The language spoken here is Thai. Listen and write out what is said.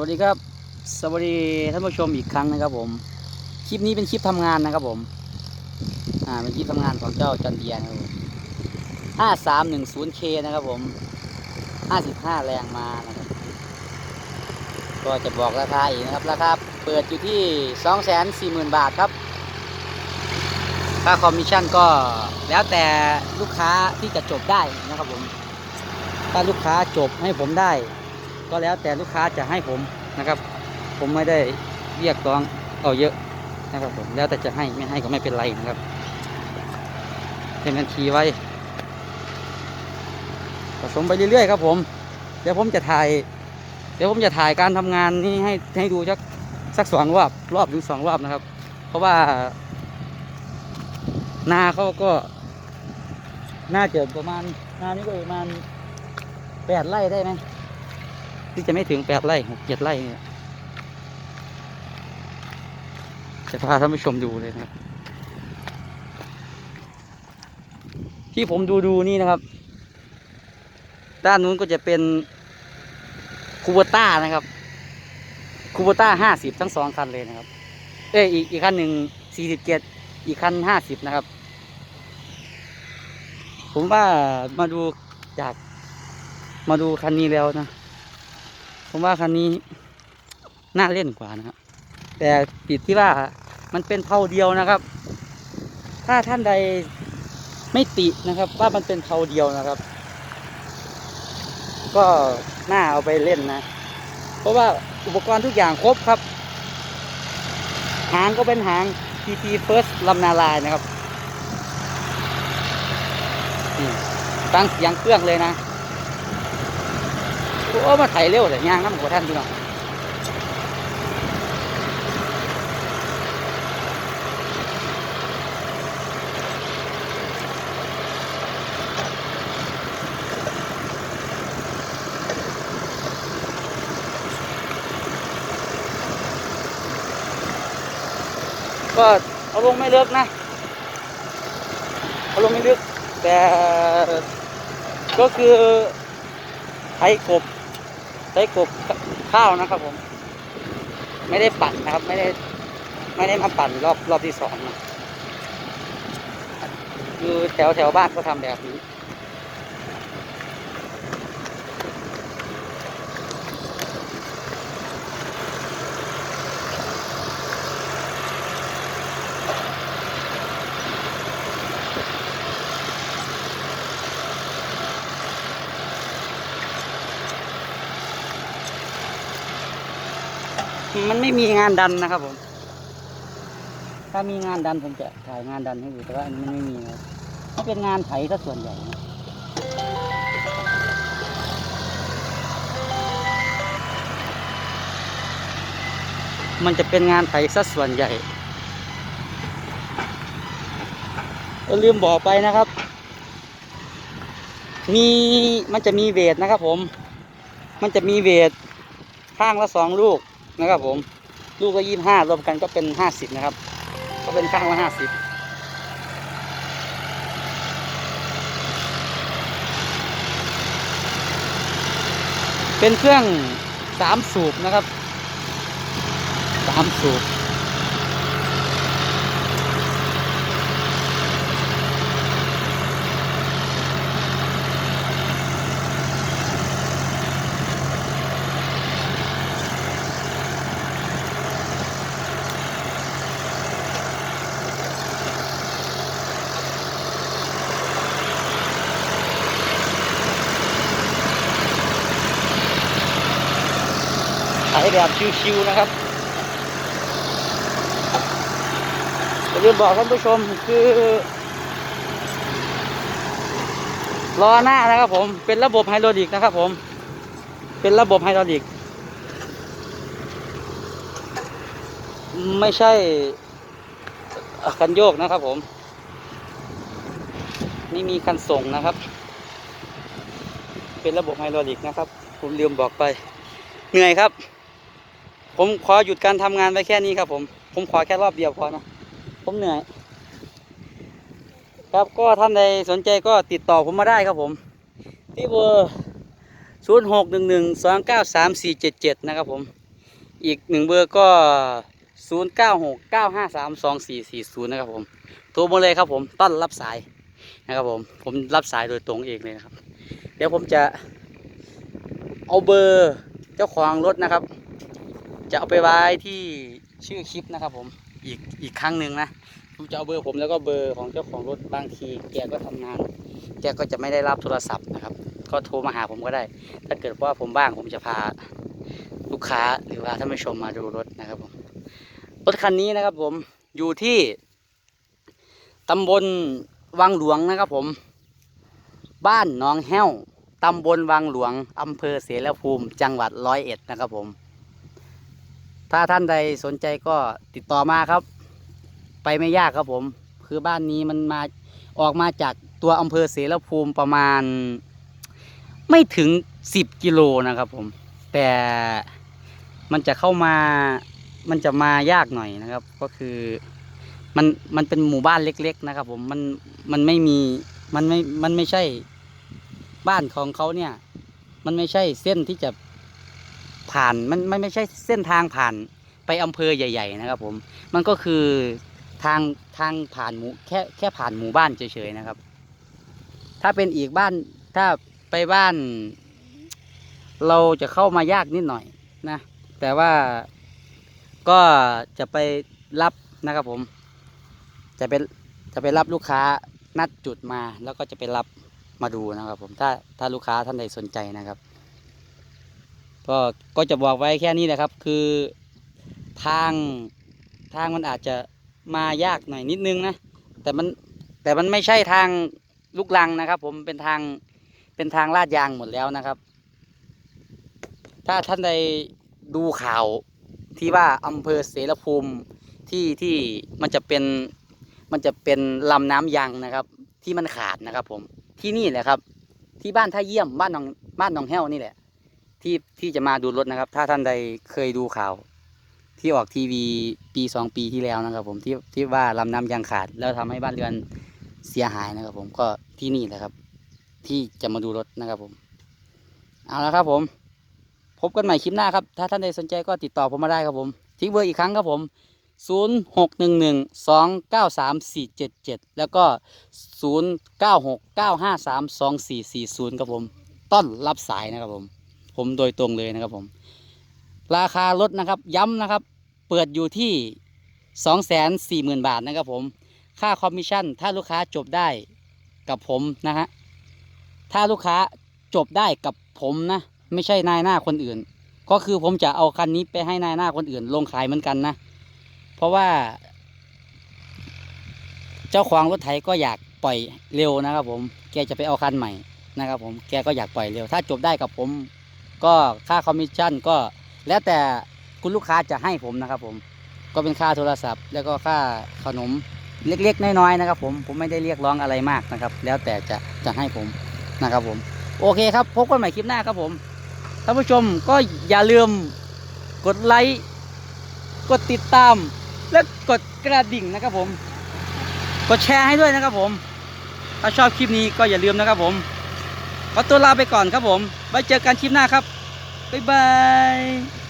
วัสดีครับ สวัสดีท่านผู้ชมอีกครั้งนะครับผม คลิปนี้เป็นคลิปทำงานนะครับผม อ่า เป็นคลิปทำงานของเจ้าจันเดียนะครับห้าสามหนึ่งศูนย์เคนะครับผมห้าสิบห้าแรงมานะครับ ก็จะบอกราคาอีกนะครับ ราคาเปิดอยู่ที่สองแสนสี่หมื่นบาทครับ ค่าคอมมิชชั่นก็แล้วแต่ลูกค้าที่จะจบได้นะครับผม ถ้าลูกค้าจบให้ผมได้ ก็แล้วแต่ลูกค้าจะให้ผมนะครับ ผมไม่ได้เรียกร้องเอาเยอะนะครับผมแล้วแต่จะให้ไม่ให้ก็ไม่เป็นไรนะครับเป็นบัญชีไว้ผสมไปเรื่อยๆครับ ผมเดี๋ยวผมจะถ่าย เดี๋ยวผมจะถ่ายการทำงานนี้ให้ให้ดูสักสักสองรอบรอบหรือสองรอบนะครับ เพราะว่า นาเขาก็น่าจะประมาณนานี้ก็ประมาณแปดไร่ได้ไหม ที่จะไม่ถึงแปดไร่หกเจ็ดไร่เนี่ยจะพาท่านผู้ชมดูเลยนะครับ ที่ผมดูดูนี่นะครับ ด้านนู้นก็จะเป็นคูโบต้านะครับคูโบต้าห้าสิบทั้งสองคันเลยนะครับ เอ้ยอีกอีกคันหนึ่งสี่สิบเจ็ดอีกคันห้าสิบนะครับ ผมว่ามาดูจากมาดูคันนี้แล้วนะ ผมว่าคันนี้น่าเล่นกว่านะครับ แต่ปิดที่ว่ามันเป็นเผาเดียวนะครับ ถ้าท่านใดไม่ตินะครับ ว่ามันเป็นเผาเดียวนะครับ ก็น่าเอาไปเล่นนะ เพราะว่าอุปกรณ์ทุกอย่างครบครับ หางก็เป็นหาง TT First ลำนาลายนะครับตั้งเสียงเครื่องเลยนะ โอ้มาไถเร็วเลยย่างน้ำหัวท่านพี่น้องก็เอาลงไม่เลิกนะเอาลงไม่ลึกแต่ก็คือไถกบ ใช้กบข้าวนะครับผม ไม่ได้ปั่นนะครับ ไม่ได้ไม่ได้มาปั่นรอบรอบที่สองนะคือแถวแถวบ้านก็ทำแบบนี้ มันไม่มีงานดันนะครับผม ถ้ามีงานดันผมจะถ่ายงานดันให้ดูแต่ว่าอันนี้มันไม่มีนะครับมันเป็นงานไถซะส่วนใหญ่นะมันจะเป็นงานไถซะส่วนใหญ่ก็ลืมบอกไปนะครับ มีมันจะมีเวทนะครับผม มันจะมีเวทข้างละสองลูก นะครับผม ลูกละยี่ห้ารวมกันก็เป็นห้าสิบนะครับ ก็เป็นข้างละห้าสิบเป็นเครื่องสามสูบนะครับสามสูบ ถ่ายแบบชิวๆนะครับอย่าลืมบอกท่านผู้ชมคือล้อหน้านะครับผม เป็นระบบไฮดรอลิกนะครับผม เป็นระบบไฮดรอลิก ไม่ใช่คันโยกนะครับผม นี่มีคันส่งนะครับ เป็นระบบไฮดรอลิกนะครับ ผมลืมบอกไป เหนื่อยครับ ผมขอหยุดการทำงานไปแค่นี้ครับผม ผมขอแค่รอบเดียวพอนะ ผมเหนื่อย ครับก็ท่านใดสนใจก็ติดต่อผมมาได้ครับผม ที่เบอร์ 0 6 1 1 2 9 3 4 7 7 นะครับผม อีกหนึ่งเบอร์ก็ศูนย์เก้าหกเก้าห้าสามสองสี่สี่ศูนย์นะครับผมโทรมาเลยครับผมต้อนรับสายนะครับผม ผมรับสายโดยตรงเองเลยนะครับ เดี๋ยวผมจะเอาเบอร์เจ้าของรถนะครับ จะเอาไปไว้ที่ชื่อคลิปนะครับผมอีกอีกครั้งหนึ่งนะผมจะเอาเบอร์ผมแล้วก็เบอร์ของเจ้าของรถบางที แกก็ทำงาน แกก็จะไม่ได้รับโทรศัพท์นะครับ ก็โทรมาหาผมก็ได้ ถ้าเกิดว่าผมบ้างผมจะพาลูกค้าหรือว่าท่านผู้ชมมาดูรถนะครับผมรถคันนี้นะครับผมอยู่ที่ตำบลวังหลวงนะครับผม บ้านหนองแห้วตำบลวังหลวงอำเภอเสรภูมิ จังหวัดร้อยเอ็ดนะครับผม ถ้าท่านใดสนใจก็ติดต่อมาครับ ไปไม่ยากครับผม คือบ้านนี้มันมาออกมาจากตัวอำเภอเสรภูมิประมาณ ไม่ถึง 10 กิโลนะครับผม แต่มันจะเข้ามามันจะมายากหน่อยนะครับ ก็คือมันมันเป็นหมู่บ้านเล็ก ๆ นะครับ ผมมันมันไม่มีมันไม่มันไม่ใช่บ้านของเขาเนี่ย มันไม่ใช่เส้นที่จะ ผ่านมันมันไม่ใช่เส้นทางผ่านไปอำเภอใหญ่ ๆ นะครับ ผมมันก็คือทางทางผ่านหมู่แค่แค่ผ่านหมู่บ้านเฉยๆนะครับ ถ้าเป็นอีกบ้านถ้าไปบ้าน เราจะเข้ามายากนิดหน่อยนะ แต่ว่าก็จะไปรับนะครับผม จะไปจะไปรับลูกค้านัดจุดมาแล้วก็จะไปรับมาดูนะครับผมถ้าถ้าลูกค้าท่านใดสนใจนะครับ ก็ก็จะบอกไว้แค่นี้นะครับ คือทางทางมันอาจจะมายากหน่อยนิดนึงนะแต่มันแต่มันไม่ใช่ทางลูกลังนะครับ ผมเป็นทางเป็นทางลาดยางหมดแล้วนะครับ ถ้าท่านใดดูข่าวที่ว่าอำเภอเสรภูมิที่ที่มันจะเป็นมันจะเป็นลำน้ำยังนะครับ ที่มันขาดนะครับ ผมที่นี่แหละครับ ที่บ้านท่าเยี่ยมบ้านหนองบ้านหนองแห้วนี่แหละ ที่ที่จะมาดูรถนะครับ ถ้าท่านใดเคยดูข่าว ที่ออกทีวีปีสองปีที่แล้วนะครับ ผมที่ที่ว่าลำน้ำยางขาด แล้วทำให้บ้านเรือนเสียหายนะครับ ผมก็ที่นี่แหละครับ ที่จะมาดูรถนะครับผม เอาละครับ ผม พบกันใหม่คลิปหน้าครับ ถ้าท่านใดสนใจก็ติดต่อผมมาได้ครับผมทิ้งเบอร์อีกครั้งครับผม0 6 1 1 2 9 3 4 7 7 แล้วก็ 0 9 6 9 5 3 2 4 4 0 ครับผม ต้อนรับสายนะครับผม ผมโดยตรงเลยนะครับผม ราคารถนะครับย้ำนะครับ เปิดอยู่ที่2 4 0 0 0 0บาทนะครับผม ค่าคอมมิชชั่นถ้าลูกค้าจบได้กับผมนะฮะ ถ้าลูกค้าจบได้กับผมนะ ไม่ใช่นายหน้าคนอื่น ก็คือผมจะเอาคันนี้ไปให้นายหน้าคนอื่น ลงขายเหมือนกันนะ เพราะว่า เจ้าของรถไถก็อยากปล่อยเร็วนะครับผม แกจะไปเอาคันใหม่นะครับผม แกก็อยากปล่อยเร็ว ถ้าจบได้กับผม ก็ค่าคอมมิชชั่นก็แล้วแต่คุณลูกค้าจะให้ผมนะครับ ผมก็เป็นค่าโทรศัพท์ แล้วก็ค่าขนมเล็กๆน้อยๆนะครับ ผมผมไม่ได้เรียกร้องอะไรมากนะครับ แล้วแต่จะจะให้ผมนะครับผมโอเคครับพบกันใหม่คลิปหน้าครับผมท่านผู้ชมก็อย่าลืมกดไลค์กดติดตาม และกดกระดิ่งนะครับผม กดแชร์ให้ด้วยนะครับผม ถ้าชอบคลิปนี้ก็อย่าลืมนะครับผม ขอตัวลาไปก่อนครับผม ไว้เจอกันคลิปหน้าครับ บ๊ายบาย